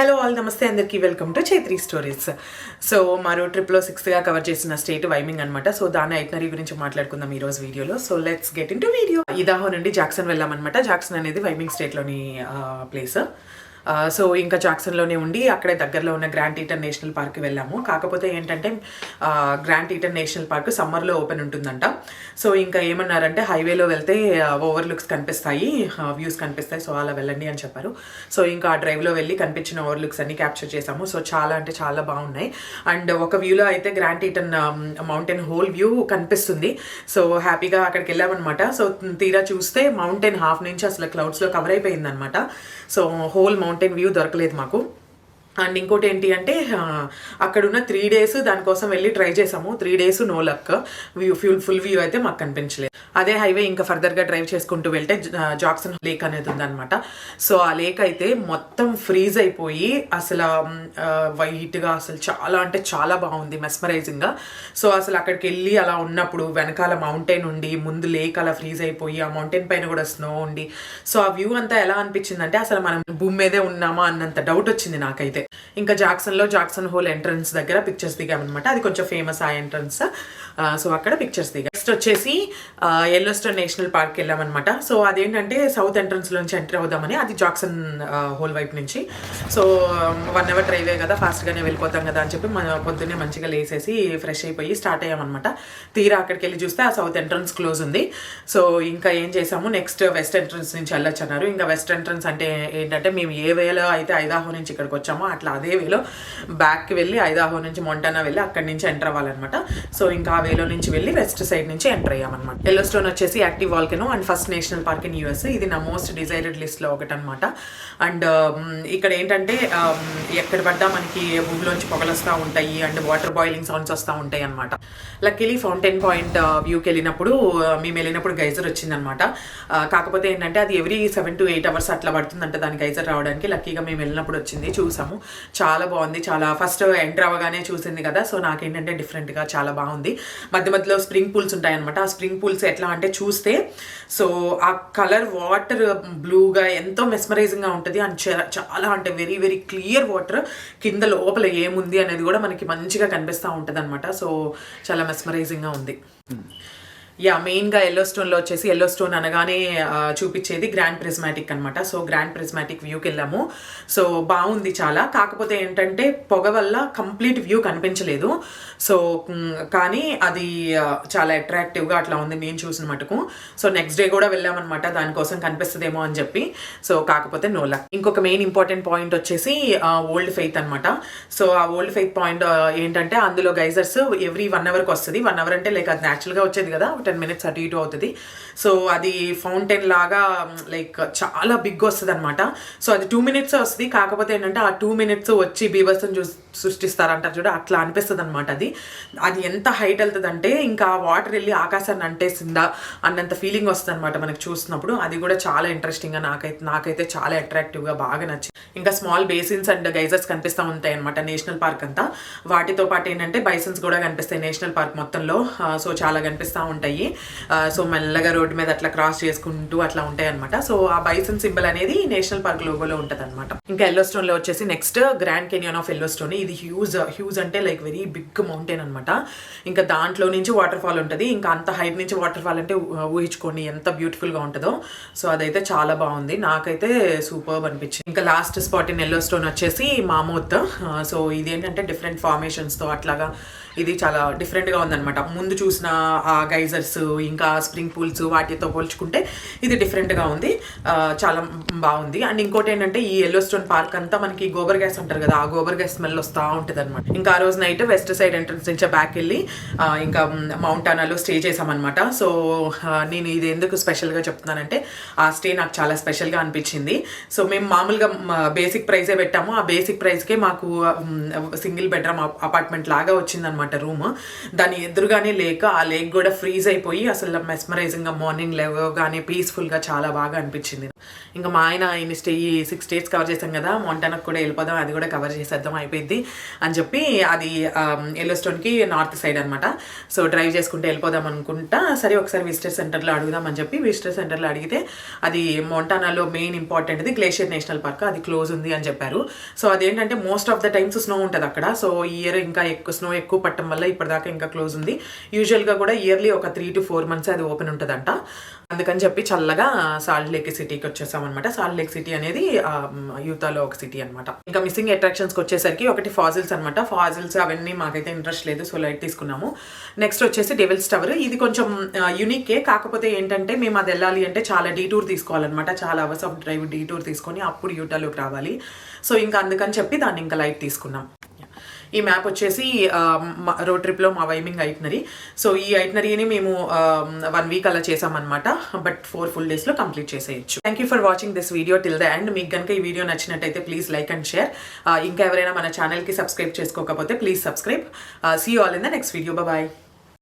Hello all నమస్తే అందరికీ. Welcome to Chaitri stories so మరో ట్రిప్లో సిక్స్త్గా కవర్ చేసిన స్టేట్ వైమింగ్ అనమాట సో దాని ఐటనరీ గురించి మాట్లాడుకుందాం ఈరోజు రోజు వీడియోలో. So let's get into video Idaho నుండి జాక్సన్ వెళ్ళామన్నమాట జాక్సన్ అనేది వైమింగ్ స్టేట్లోని ప్లేస్ సో ఇంకా జాక్సన్లోనే ఉండి అక్కడే దగ్గరలో ఉన్న గ్రాండ్ ఈటన్ నేషనల్ పార్క్ వెళ్ళాము. కాకపోతే ఏంటంటే గ్రాండ్ ఈటన్ నేషనల్ పార్క్ సమ్మర్లో ఓపెన్ ఉంటుందంట. సో ఇంకా ఏమన్నారంటే హైవేలో వెళ్తే ఓవర్ లుక్స్ కనిపిస్తాయి వ్యూస్ కనిపిస్తాయి సో అలా వెళ్ళండి అని చెప్పారు. సో ఇంకా ఆ డ్రైవ్లో వెళ్ళి కనిపించిన ఓవర్ లుక్స్ అన్ని క్యాప్చర్ చేసాము సో చాలా అంటే చాలా బాగున్నాయి. అండ్ ఒక వ్యూలో అయితే grand Teton mountain whole view కనిపిస్తుంది. సో హ్యాపీగా అక్కడికి వెళ్ళామన్నమాట. సో తీరా చూస్తే మౌంటైన్ హాఫ్ నుంచి అసలు క్లౌడ్స్లో కవర్ అయిపోయింది అనమాట సో హోల్ మౌంటైన్ వ్యూ దొరకలేదు మాకు. అండ్ ఇంకోటి ఏంటి అంటే అక్కడున్న త్రీ డేస్ దానికోసం వెళ్ళి ట్రై చేసాము. Three days no luck view fuel full view అయితే మాకు కనిపించలేదు. అదే హైవే ఇంకా ఫర్దర్గా డ్రైవ్ చేసుకుంటూ వెళ్తే జాక్సన్ లేక్ అనేది ఉందన్నమాట. సో ఆ లేక్ అయితే మొత్తం ఫ్రీజ్ అయిపోయి అసలు వైట్గా అసలు చాలా అంటే చాలా బాగుంది మెస్మరైజింగ్గా సో అసలు అక్కడికి వెళ్ళి అలా ఉన్నప్పుడు వెనకాల మౌంటైన్ ఉండి ముందు లేక్ అలా ఫ్రీజ్ అయిపోయి ఆ మౌంటైన్ పైన కూడా స్నో ఉండి. సో ఆ వ్యూ అంతా ఎలా అనిపించిందంటే అసలు మనం భూమి మీదే ఉన్నామా అన్నంత డౌట్ వచ్చింది నాకైతే. ఇంకా జాక్సన్లో జాక్సన్ హోల్ ఎంట్రన్స్ దగ్గర పిక్చర్స్ దిగామన్నమాట. అది కొంచెం ఫేమస్ ఆ ఎంట్రన్స్ సో అక్కడ పిక్చర్స్ దిగా. నెక్స్ట్ వచ్చేసి ఎల్లోస్టోన్ నేషనల్ పార్క్ వెళ్ళామన్నమాట సో అదేంటంటే సౌత్ ఎంట్రన్స్ నుంచి ఎంటర్ అవుదామని అది జాక్సన్ హోల్ వైపు నుంచి. సో వన్ అవర్ డ్రైవే కదా ఫాస్ట్గానే వెళ్ళిపోతాం కదా అని చెప్పి మన పొద్దున్నే మంచిగా లేసేసి ఫ్రెష్ అయిపోయి స్టార్ట్ అయ్యామన్నమాట. తీరా అక్కడికి వెళ్ళి చూస్తే ఆ సౌత్ ఎంట్రన్స్ క్లోజ్ ఉంది. సో ఇంకా ఏం చేసాము? నెక్స్ట్ వెస్ట్ ఎంట్రన్స్ నుంచి వెళ్ళొచ్చు అన్నారు. ఇంకా వెస్ట్ ఎంట్రన్స్ అంటే ఏంటంటే మేము ఏ వేలో అయితే ఐదాహో నుంచి ఇక్కడికి వచ్చామో అట్లా అదే వేలో బ్యాక్కి వెళ్ళి ఐదాహో నుంచి మొంటానా వెళ్ళి అక్కడి నుంచి ఎంటర్ అవ్వాలన్నమాట. సో ఇంకా వేలో నుంచి వెళ్ళి వెస్ట్ సైడ్ నుంచి ఎంటర్ అయ్యామన్నమాట. ఎల్లో స్టోన్ వచ్చేసి active volcano and first national park in US. ఇది నా మోస్ట్ డిజైర్డ్ లిస్ట్లో ఒకటి అనమాట అండ్ ఇక్కడ ఏంటంటే ఎక్కడ పడ్డా మనకి భూమిలోంచి పొగలుస్తూ ఉంటాయి అండ్ వాటర్ బాయిలింగ్ సౌండ్స్ వస్తూ ఉంటాయి అనమాట లక్కీలీ ఫౌంటైన్ పాయింట్ వ్యూకి వెళ్ళినప్పుడు మేము వెళ్ళినప్పుడు గైజర్ వచ్చిందనమాట కాకపోతే ఏంటంటే అది every seven to eight hours అట్లా పడుతుందంట దాని గైజర్ రావడానికి. లక్కీగా మేము వెళ్ళినప్పుడు వచ్చింది చూసాము. చాలా బాగుంది చాలా ఫస్ట్ ఎంటర్ అవ్వగానే చూసింది కదా సో నాకేంటంటే డిఫరెంట్గా చాలా బాగుంది. మధ్య మధ్యలో స్ప్రింగ్ పూల్స్ ఉంటాయన్నమాట. ఆ స్ప్రింగ్ పూల్స్ ఎట్లా అంటే చూస్తే సో ఆ కలర్ వాటర్ బ్లూగా ఎంతో మెస్మరైజింగ్గా ఉంటుంది. అండ్ చాలా అంటే వెరీ వెరీ క్లియర్ వాటర్ కింద లోపల ఏముంది అనేది కూడా మనకి మంచిగా కనిపిస్తూ ఉంటుంది అనమాట సో చాలా మెస్మరైజింగ్గా ఉంది. యా మెయిన్గా ఎల్లో స్టోన్లో వచ్చేసి ఎల్లో స్టోన్ అనగానే చూపించేది గ్రాండ్ ప్రిస్మాటిక్ అనమాట సో గ్రాండ్ ప్రిస్మాటిక్ వ్యూకి వెళ్ళాము. సో బాగుంది చాలా. కాకపోతే ఏంటంటే పొగ వల్ల కంప్లీట్ వ్యూ కనిపించలేదు. సో కానీ అది చాలా అట్రాక్టివ్గా అట్లా ఉంది నేను చూసిన మటుకు. సో నెక్స్ట్ డే కూడా వెళ్ళామన్నమాట. దానికోసం కనిపిస్తుందేమో అని చెప్పి. సో కాకపోతే నోలా ఇంకొక మెయిన్ ఇంపార్టెంట్ పాయింట్ వచ్చేసి ఓల్డ్ ఫెయిత్ అనమాట సో ఆ ఓల్డ్ ఫెయిత్ పాయింట్ ఏంటంటే అందులో గైజర్స్ ఎవ్రీ వన్ అవర్కి వస్తుంది. వన్ అవర్ అంటే లైక్ అది న్యాచురల్గా వచ్చేది కదా. టెన్ మినిట్స్ అటు ఇటు అవుతుంది. సో అది ఫౌంటైన్ లాగా లైక్ చాలా బిగ్ వస్తుంది అనమాట సో అది టూ మినిట్స్ వస్తుంది. కాకపోతే ఏంటంటే ఆ టూ మినిట్స్ వచ్చి బీభత్సం చూ సృష్టిస్తారంటారు చూడ అట్లా అనిపిస్తుంది అనమాట అది. అది ఎంత హైట్ వెళ్తుంది అంటే ఇంకా వాటర్ వెళ్ళి ఆకాశాన్ని అంటేసిందా అన్నంత ఫీలింగ్ వస్తుంది అనమాట మనకు చూసినప్పుడు. అది కూడా చాలా ఇంట్రెస్టింగ్గా నాకైతే నాకైతే చాలా అట్రాక్టివ్గా బాగా నచ్చింది. ఇంకా స్మాల్ బేసిన్స్ అండ్ గైజర్స్ కనిపిస్తూ ఉంటాయి అనమాట నేషనల్ పార్క్ అంతా. వాటితో పాటు ఏంటంటే బైసన్స్ కూడా కనిపిస్తాయి నేషనల్ పార్క్ మొత్తంలో. సో చాలా కనిపిస్తూ ఉంటాయి. సో మెల్లగా రోడ్డు మీద అట్లా క్రాస్ చేసుకుంటూ అట్లా ఉంటాయి అనమాట సో ఆ బైసన్ సింబల్ అనేది నేషనల్ పార్క్ లోగోలో ఉంటుంది అనమాట ఇంకా ఎల్లో స్టోన్లో వచ్చేసి next grand canyon of Yellowstone ఇది హ్యూజ్ హ్యూజ్ అంటే లైక్ వెరీ బిగ్ మౌంటైన్ అనమాట ఇంకా దాంట్లో నుంచి వాటర్ ఫాల్ ఉంటుంది. ఇంకా అంత హైట్ నుంచి వాటర్ ఫాల్ అంటే ఊహించుకోండి ఎంత బ్యూటిఫుల్గా ఉంటుందో. సో అదైతే చాలా బాగుంది. నాకైతే సూపర్ అనిపించింది. ఇంకా last spot in Yellowstone వచ్చేసి మామూత్. సో ఇదేంటంటే డిఫరెంట్ ఫార్మేషన్స్తో అట్లాగా ఇది చాలా డిఫరెంట్గా ఉందన్నమాట. ముందు చూసిన ఆ గైజర్స్ ఇంకా స్ప్రింగ్ పూల్స్ వాటితో పోల్చుకుంటే ఇది డిఫరెంట్గా ఉంది. చాలా బాగుంది. అండ్ ఇంకోటి ఏంటంటే ఈ ఎల్లో స్టోన్ పార్క్ అంతా మనకి గోబర్ గ్యాస్ అంటారు కదా ఆ గోబర్ గ్యాస్ స్మెల్ వస్తూ ఉంటుంది అనమాట ఇంకా ఆ రోజు నైట్ వెస్ట్ సైడ్ ఎంట్రన్స్ నుంచి బ్యాక్ వెళ్ళి ఇంకా మౌంట్ మౌంటానాలో స్టే చేసామన్నమాట. సో నేను ఇది ఎందుకు స్పెషల్గా చెప్తున్నానంటే ఆ స్టే నాకు చాలా స్పెషల్గా అనిపించింది. సో మేము మామూలుగా బేసిక్ ప్రైజే పెట్టాము. ఆ బేసిక్ ప్రైస్కే మాకు సింగిల్ బెడ్రూమ్ అపార్ట్మెంట్ లాగా వచ్చిందనమాట రూమ్. దాని ఎదురుగానే లేక ఆ లేక్ కూడా ఫ్రీజ్ అయిపోయి అసలు మెస్మరైజింగ్గా మార్నింగ్ లేవగానే పీస్ఫుల్గా చాలా బాగా అనిపించింది. ఇంకా మా ఆయన ఇన్ని స్టే ఈ సిక్స్ స్టేట్స్ కవర్ చేసాం కదా మొంటానకు కూడా వెళ్ళిపోదాం అది కూడా కవర్ చేసేద్దాం అయిపోయింది అని చెప్పి అది ఎల్లోస్టోన్కి నార్త్ సైడ్ అనమాట సో డ్రైవ్ చేసుకుంటే వెళ్ళిపోదాం అనుకుంటా సరే ఒకసారి విజిటర్ సెంటర్లో అడుగుదాం అని చెప్పి విజిటర్ సెంటర్లో అడిగితే అది మొంటానాలో మెయిన్ ఇంపార్టెంట్ది గ్లేషియర్ నేషనల్ పార్క్ అది క్లోజ్ ఉంది అని చెప్పారు. సో అదేంటంటే most of the times snow ఉంటుంది అక్కడ. సో ఈ ఇయర్ ఇంకా ఎక్కువ స్నో ఎక్కువ పట్టడం వల్ల ఇప్పటిదాకా ఇంకా క్లోజ్ ఉంది. యూజువల్గా కూడా ఇయర్లీ ఒక త్రీ టు ఫోర్ మంత్స్ అది ఓపెన్ ఉంటుందంట. అందుకని చెప్పి చల్లగా సాల్ట్ లేక్ సిటీకి వచ్చి. అనమాట సాల్ట్ లేక్ సిటీ అనేది యూతాలో ఒక సిటీ అనమాట ఇంకా మిస్సింగ్ అట్రాక్షన్స్కి వచ్చేసరికి ఒకటి ఫాజిల్స్ అనమాట ఫాజిల్స్ అవన్నీ మాకైతే ఇంట్రెస్ట్ లేదు సో లైట్ తీసుకున్నాము. నెక్స్ట్ వచ్చేసి డెవిల్స్ టవర్ ఇది కొంచెం యూనికే కాకపోతే ఏంటంటే మేము అది వెళ్ళాలి అంటే చాలా డీటూర్ తీసుకోవాలన్నమాట. చాలా అవర్స్ ఆఫ్ డ్రైవ్ డీటూర్ తీసుకొని అప్పుడు యూటాలోకి రావాలి. సో ఇంకా అందుకని చెప్పి దాన్ని ఇంకా లైట్ తీసుకున్నాం. ఈ మ్యాప్ వచ్చేసి రోడ్ ట్రిప్లో మా వైమింగ్ ఐట్నరీ సో ఈ ఐట్నరీని మేము వన్ వీక్ అలా చేసామన్నమాట. బట్ ఫోర్ ఫుల్ డేస్లో కంప్లీట్ చేసేయచ్చు. Thank you for watching this video till the and మీకు కనుక ఈ వీడియో నచ్చినట్టయితే ప్లీజ్ లైక్ అండ్ షేర్ ఇంకా ఎవరైనా మన ఛానల్కి సబ్స్క్రైబ్ చేసుకోకపోతే please subscribe see all in the next video bye